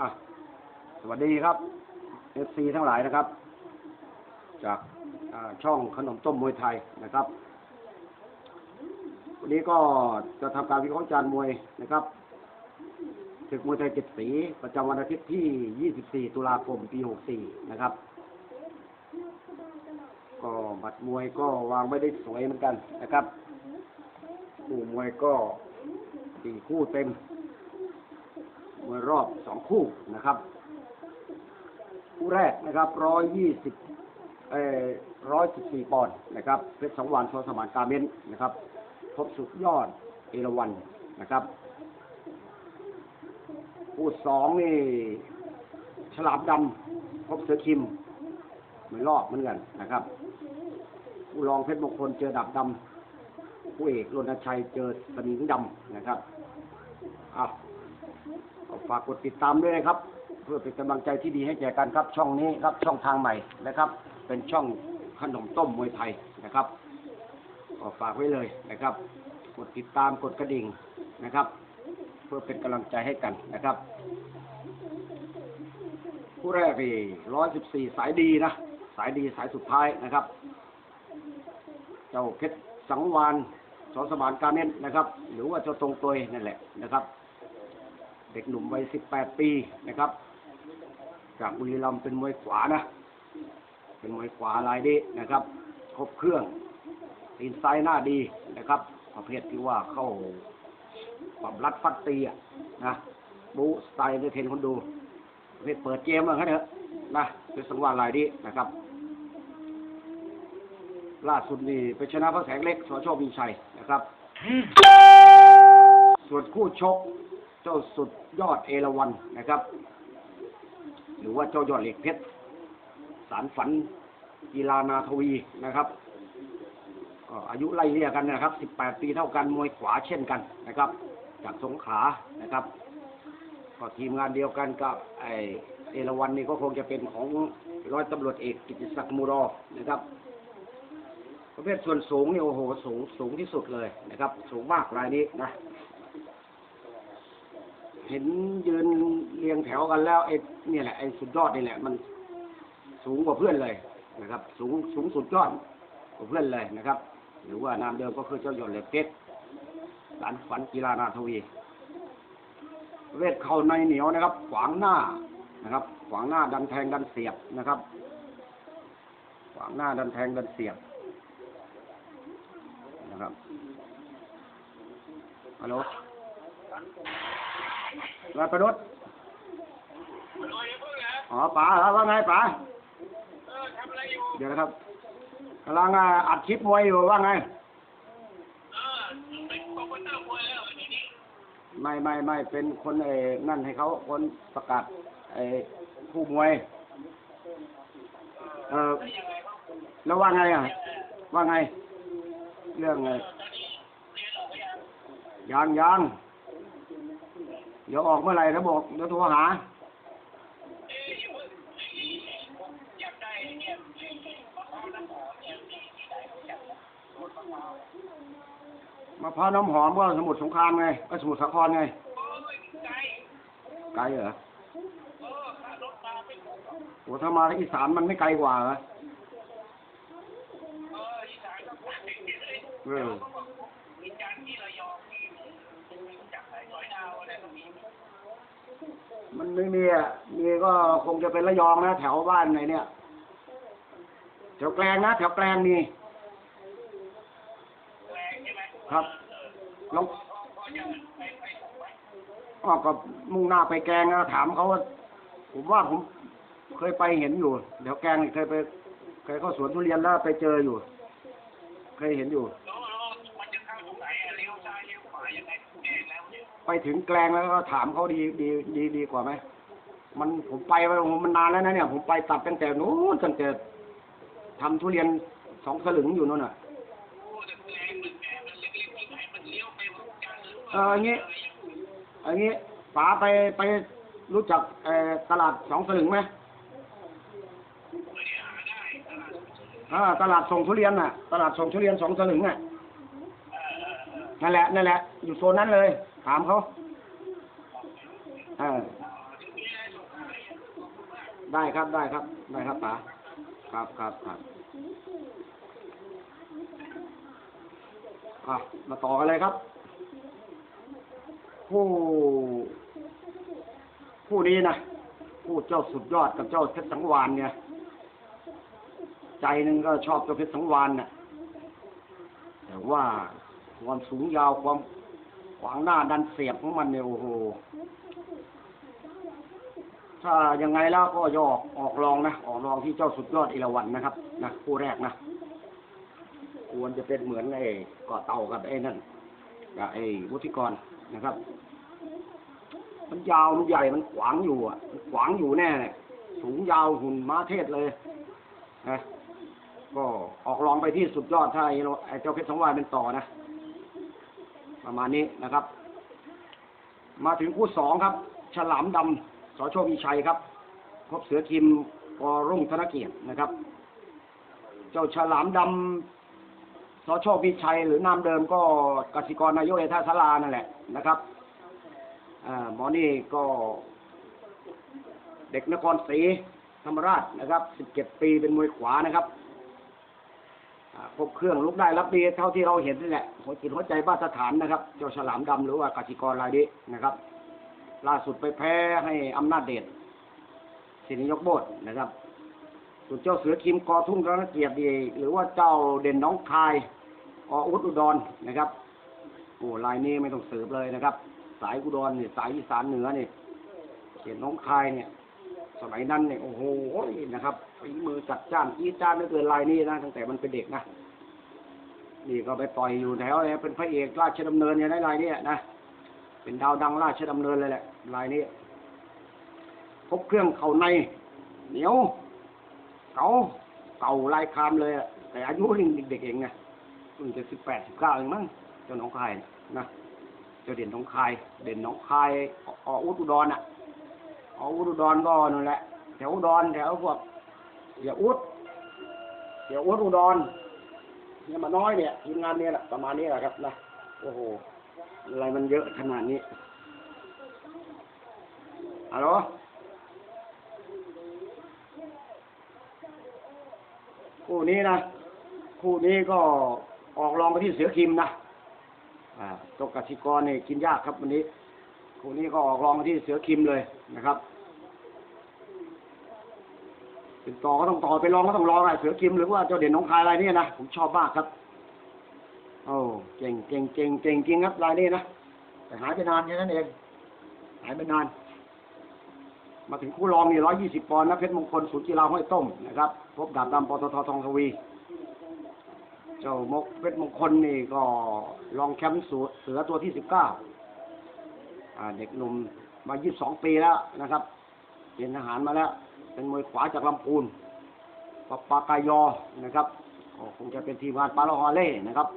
อะสวัสดีครับเอฟซีทั้งหลายนะครับ จากช่องขนมต้มมวยไทยนะครับ วันนี้ก็จะทำการวิเคราะห์จานมวยนะครับศึกมวยไทยเจ็ดสีประจำวันอาทิตย์ที่ 24 ตุลาคม ปี 64 นะครับ ก็บัตรมวยก็วางไม่ได้สวยเหมือนกันนะครับคู่มวยก็ สี่คู่เต็มมวยรอบสองคู่นะครับ คู่แรกนะครับร้อยยี่สิบเอ่อร้อยสิบสี่ปอนด์นะครับเพชรสังวานโชสมานกาเมนนะครับ พบสุดยอดเอราวันนะครับ คู่สองนี่ฉลามดำพบเสือคิม ไม่รอบเหมือนกันนะครับ ผู้รองเพชรมงคลเจอดับดำ ผู้เอกรณชัยเจอสมิงดำนะครับอะฝากกดติดตามด้วยนะครับ เพื่อเป็นกำลังใจที่ดีให้แก่กันครับ ช่องนี้ครับช่องทางใหม่นะครับ เป็นช่องขนมต้มมวยไทยนะครับก็ฝากไว้เลยนะครับ กดติดตามกดกระดิ่งนะครับ เพื่อเป็นกำลังใจให้กันนะครับผู้แรกนี่ร้อยสิบสี่สายดีนะ สายดีสายสุดท้ายนะครับ เจ้าเพชรสังวาน สอสมานการเน้นนะครับ หรือว่าเจ้าตรงตัวนั่นแหละนะครับ เด็กหนุ่มวัย18ปีนะครับ จากบุรีรัมย์เป็นมวยขวานะ เป็นมวยขวาลายดีนะครับ ครบเครื่องตีนซ้ายหน้าดีนะครับ ประเภทที่ว่าเข้าปรับรัดฟัดตีอะนะบูสไตล์เดเทนคนดูประเภทเปิดเกมอะครับเถอะนะเป็นสังวาลายดีนะครับ ล่าสุดนี่ไปชนะพระแสงเล็กสชมีชัยนะครับ ส่วนคู่ชก เจ้าสุดยอดเอราวันนะครับ หรือว่าเจ้ายอดเหล็กเพชรสารฝันกีฬานาทวีนะครับก็อายุไล่เลี่ยกันนะครับ 18 ปีเท่ากันมวยขวาเช่นกันนะครับ จากสงขลานะครับ ก็ทีมงานเดียวกันกับไอเอราวันนี่ก็คงจะเป็นของร้อยตำรวจเอกกิติศักดิ์มูรอนะครับ ประเภทส่วนสูงเนี่ยโอ้โหสูงสูงที่สุดเลยนะครับ สูงมากรายนี้นะเห็นยืนเรียงแถวกันแล้วไอ้เนี่ยแหละไอ้สุดยอดนี่แหละ มันสูงกว่าเพื่อนเลยนะครับ สูงสูงสุดยอดกว่าเพื่อนเลยนะครับ หรือว่านามเดิมก็คือเจ้ายอดเหล็กเพชรหลานฝันกีฬานาทวีเวทเข่าในเหนียวนะครับ ขวางหน้านะครับ ขวางหน้าดันแทงดันเสียบนะครับ ขวางหน้าดันแทงดันเสียบ นะครับฮัลโหลมาประนุษอ๋อป๋าเหรอว่าไงป๋าเดี๋ยวนะครับกำลังอัดคลิปมวยอยู่ว่าไงไม่ไม่ไม่เป็นคนเอนั่นให้เขาคนประกาศไอ้ผู้มวย เออแล้วว่าไงอะ ว่าไง เรื่องไงยังยังเดี๋ยวออกเมื่อไหร่แล้วบอกเดี๋ยวโทรหามาพร้าวน้ำหอมก็สมุทรสงครามไงก็สมุทรสาครไงไกลเหรอโอ้ถ้ามาที่อีสานมันไม่ไกลกว่าเหรอ เออมันไม่มีอะ มีก็คงจะเป็นระยองนะ แถวบ้านไหนเนี่ย แถวแกลงนะ แถวแกลงมีครับลองออก็มุ่งหน้าไปแกลงนะถามเขาว่า ผมว่าผมเคยไปเห็นอยู่เดี๋ยวแกลงนี่เคยไป เคยเข้าสวนทุเรียนแล้วไปเจออยู่ เคยเห็นอยู่ ไปถึงแกลงแล้วก็ถามเขาดีดีดีดีกว่าไหมมันผมไปไปมันนานแล้วนะเนี่ย ผมไปตัดตั้งแต่นู้นตั้งแต่ทำทุเรียนสองสลึงอยู่นู่นน่ะเอออย่างงี้อย่างงี้ป๋าไปไปรู้จักเอ่อตลาดสองสลึงไหมอ่าตลาดส่งทุเรียนน่ะ ตลาดส่งทุเรียนสองสลึงน่ะนั่นแหละนั่นแหละ อยู่โซนนั้นเลย ถามเขาเออได้ครับได้ครับ ได้ครับป๋าครับครับครับอะมาต่อกันเลยครับ ผู้ ผู้นี้นะผู้เจ้าสุดยอดกับเจ้าเพชรสังวานเนี่ย ใจหนึ่งก็ชอบเจ้าเพชรสังวานน่ะแต่ว่าความสูงยาวความ ขวางหน้าดันเสียบของมันเนี่ยโอ้โห ถ้ายังไงแล้วก็ยอกออกรองนะ ออกรองที่เจ้าสุดยอดอิรวันนะครับนะคู่แรกนะ ควรจะเป็นเหมือนไอ้เกาะเต่ากับไอ้นั่นกับไอ้วุฒิกรนะครับ มันยาวมันใหญ่มันขวางอยู่อะมันขวางอยู่แน่เลยสูงยาวหุ่นม้าเทศเลยนะก็ออกรองไปที่สุดยอดถ้าไอ้ไอ้เจ้าเพชรสองวายเป็นต่อนะ ประมาณนี้นะครับ มาถึงคู่สองครับ ฉลามดำสโชวิชัยครับ พบเสือคิมกอรุ่งธนเกียรตินะครับ เจ้าฉลามดำสโชวิชัย หรือนามเดิมก็กสิกรนายกเอท่าสลานั่นแหละนะครับอหมอนี่ก็ เด็กนครศรีธรรมราชนะครับ 17 ปีเป็นมวยขวานะครับ อ่าครบเครื่องลุกได้รับดีเท่าที่เราเห็นนี่แหละหัวจิตหัวใจบ้านสถานนะครับ เจ้าฉลามดำหรือว่ากสิกรรายนี้นะครับ ล่าสุดไปแพ้ให้อำนาจเดชสินิยกโบดนะครับส่วนเจ้าเสือคิมกอทุ่งรัตนเกียรติดีหรือว่าเจ้าเด่นน้องคายออุดอุดรนะครับโอ้ลายนี้ไม่ต้องสืบเลยนะครับ สายอุดรเนี่ยสายอีสานเหนือเนี่ยเด่นน้องคายเนี่ย สมัยนั้นเนี่ยโอ้โหนะครับฝีมือจัดจ้านอีจ้านเหลือเกินลายนี้นะตั้งแต่มันเป็นเด็กนะ นี่ก็ไปต่อยอยู่แถวเนี่ยเป็นพระเอกราชดำเนินอย่างไรายนี้นะ เป็นดาวดังราชดำเนินเลยแหละลายนี้พบเครื่องเข่าใน เหนียว เก่าเก่าลายคามเลยอะแต่อายุยังเด็กๆเองไงเพิ่งจะสิบแปดสิบเก้าเองมั้งเจ้าหน้องคายนะเจ้าเด่นหน้องคาย เด่นหน้องคายอออุดอุดรอะอออุดอุดรก็นั่นแหละแถวอุดรแถวพวกเสียอุดเสียอุดอุดร เนี่ยมาน้อยเนี่ยทีมงานเนี่ยแหละประมาณนี้แหละครับนะโอ้โหอะไรมันเยอะขนาดนี้ฮัลโหลคู่นี้นะคู่นี้ก็ออกรองไปที่เสือคิมนะอ่าตกกสิกรเนี่ยกินยากครับวันนี้คู่นี้ก็ออกรองไปที่เสือคิมเลยนะครับ เป็นต่อก็ต้องต่อไปรองก็ต้องรองไอ้เสือคิมหรือว่าเจ้าเด่นน้องคายอะไรเนี่ยนะผมชอบมากครับโอ้เก่งเก่งเก่งเก่งจริงครับรายนี้นะแต่หายไปนานแค่นั้นเองหายไปนาน มาถึงคู่รองนี่ร้อยยี่สิบปอนด์นะเพชรมงคลศูนย์กีฬาห้วยต้มนะครับ พบดาบดำปตททองทวี เจ้ามกเพชรมงคลนี่ก็รองแชมป์สูเสือตัวที่สิบเก้าเด็กหนุ่มมายี่สิบสองปีแล้วนะครับเป็นทหารมาแล้ว เป็นมวยขวาจากลำพูนปปากายอนะครับก็คงจะเป็นทีมงานปาลฮอเล่นะครับ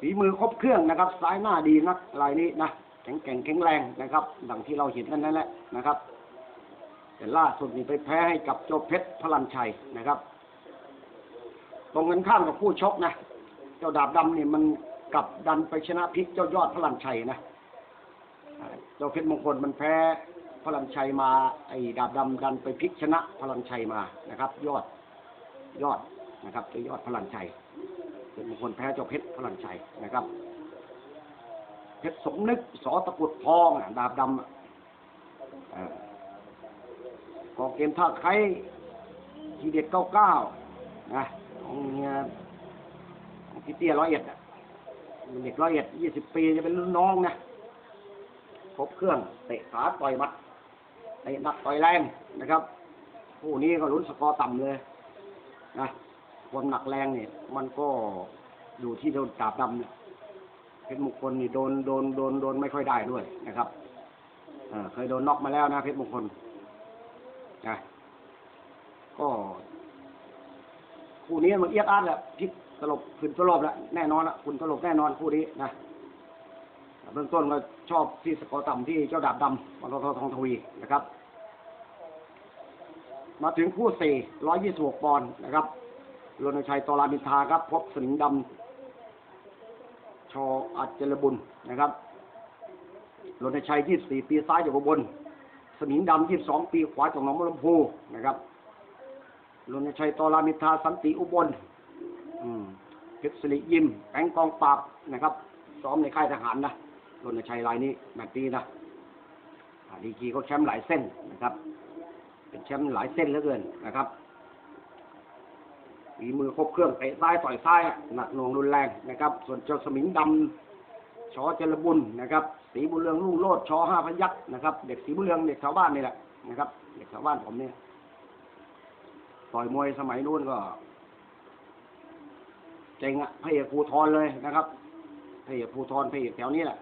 ฝีมือครบเครื่องนะครับซ้ายหน้าดีนักลายนี้นะแข็งแกร่งแข็งแรงนะครับ ดังที่เราเห็นนั่นแหละนะครับ แต่ล่าสุดนี่ไปแพ้ให้กับเจ้าเพชรพลันชัยนะครับ ตรงกันข้ามกับผู้ชกนะ เจ้าดาบดำนี่มันกลับดันไปชนะพิกเจ้ายอดพลันชัยนะเจ้าเพชรมงคลมันแพ้ พลันชัยมา ไอ้ดาบดำดันไปพลิกชนะพลันชัยมานะครับ ยอดยอดนะครับเจ้ายอดพลันชัยเป็นมงคลแพ้เจ้าเพชรพลันชัยนะครับเพชรสมนึกสอตะกุดทองดาบดำอะเอ่อกองเกมท่าไคร้ทีเด็ดเก้าเก้านะของเฮียของพี่เตี้ยร้อยเอ็ดอะเป็นเด็กร้อยเอ็ดยี่สิบปีจะเป็นรุ่นน้องนะครบเครื่องเตะขาต่อยมัด เตะหนักต่อยแรงนะครับผู้นี้ก็ลุ้นสกอร์ต่ำเลยนะความหนักแรงเนี่ย มันก็อยู่ที่โดนดาบดำเนี่ยเพชรมงคลนี่โดนโดนโดนโดนไม่ค่อยได้ด้วยนะครับเคยโดนน็อกมาแล้วนะเพชรมงคลนะก็คู่นี้มันเอียดอาร์ตแหละพลิกตลบขึ้นตลบแล้วแน่นอนละคุณตลบแน่นอนคู่นี้นะ เบื้องต้นก็ชอบที่สกอร์ต่ำที่เจ้าดาบดำปตททองทวีนะครับ มาถึงคู่สี่ร้อยยี่สิบหกปอนด์นะครับรณชัยตอรามินทาครับ พบสิงดำชออัจจรบุญนะครับรณชัย24ปีซ้ายจากบลสมิงดำ22ปีขวาจากหนองบัวลำพูนะครับรณชัยตอรามิทาสันติอุบลอืมเพชรสิริยิมแปงกองปราบนะครับ ซ้อมในค่ายทหารนะ รณชัยรายนี้แมตช์นี้นะดีกีก็แชมป์หลายเส้นนะครับ เป็นแชมป์หลายเส้นเหลือเกินนะครับฝีมือครบเครื่องเตะซ้ายต่อยซ้ายหนักหน่วงรุนแรงนะครับ ส่วนเจ้าสมิงดำชอเจรบุญนะครับสีบุญเรืองลุ่งโลดชอห้าพยักษ์นะครับ เด็กสีบุญเรืองเด็กชาวบ้านนี่แหละนะครับ เด็กชาวบ้านผมเนี่ยต่อยมวยสมัยนู้นก็เจ๋งอะพระเอกภูทรเลยนะครับพระเอกภูทรพระเอกแถวนี้แหละ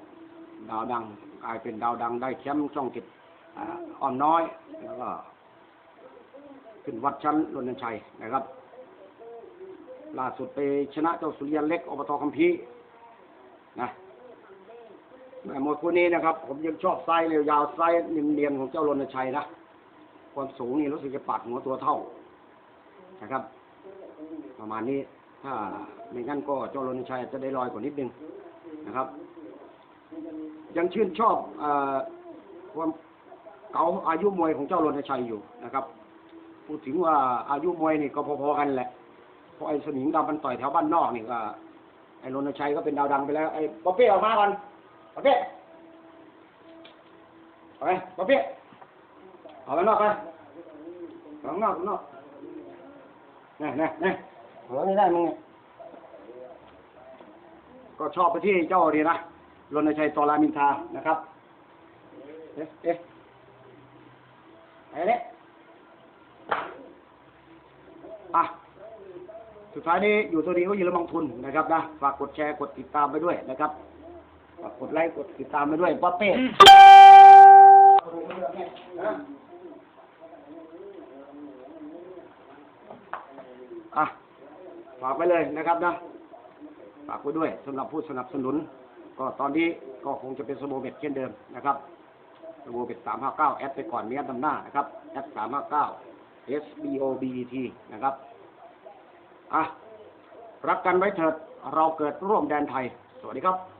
ดาวดังกลายเป็นดาวดังได้แชมป์ช่องเจ็ดอ่อนน้อยแล้วก็ขึ้นวัดชั้นรณชัยนะครับ ล่าสุดไปชนะเจ้าสุริยันเล็กอบตคัมภีนะแม่มวยคู่นี้นะครับ ผมยังชอบไซส์เร็วยาวไซส์เนียนๆของเจ้ารณชัยนะความสูงนี่รู้สึกจะปัดหัวตัวเท่านะครับ ประมาณนี้ถ้าไม่งั้นก็เจ้ารณชัยจะได้ลอยกว่านิดนึงนะครับ ยังชื่นชอบอความเก่าอายุมวยของเจ้ารณชัยอยู่นะครับ พูดถึงว่าอายุมวยนี่ก็พอๆกันแหละเพราะไอ้สมิงดำมันต่อยแถวบ้านนอกนี่ก็ไอ้รณชัยก็เป็นดาวดังไปแล้วไอ้ป๊อปเป้ออกมาก่อนป๊อปเป้เอาไปป๊อปเป้เอาไปนอกไปข้างนอกข้างนอกนี่นี่นี่หัวนี่ได้มึงก็ชอบไปที่เจ้าดีนะ รณชัยตอรามินทานะครับเอ๊ะเอ๊ะไอ้เนี่ยอะสุดท้ายนี้อยู่ตัวนี้ก็ยืนระมังทุนนะครับนะฝากกดแชร์กดติดตามไปด้วยนะครับฝากกดไลค์กดติดตามไปด้วยป๊อปเป้อะฝากไปเลยนะครับนะฝากไว้ด้วยสำหรับผู้สนับสนุน ก็ตอนนี้ก็คงจะเป็นสโมเบ็ดเช่นเดิมนะครับสโมเบ็ดสามห้าเก้าแอดไปก่อนเนี้ยนำหน้านะครับแอดสามห้าเก้า S B O B E T นะครับอะรักกันไว้เถิดเราเกิดร่วมแดนไทย สวัสดีครับ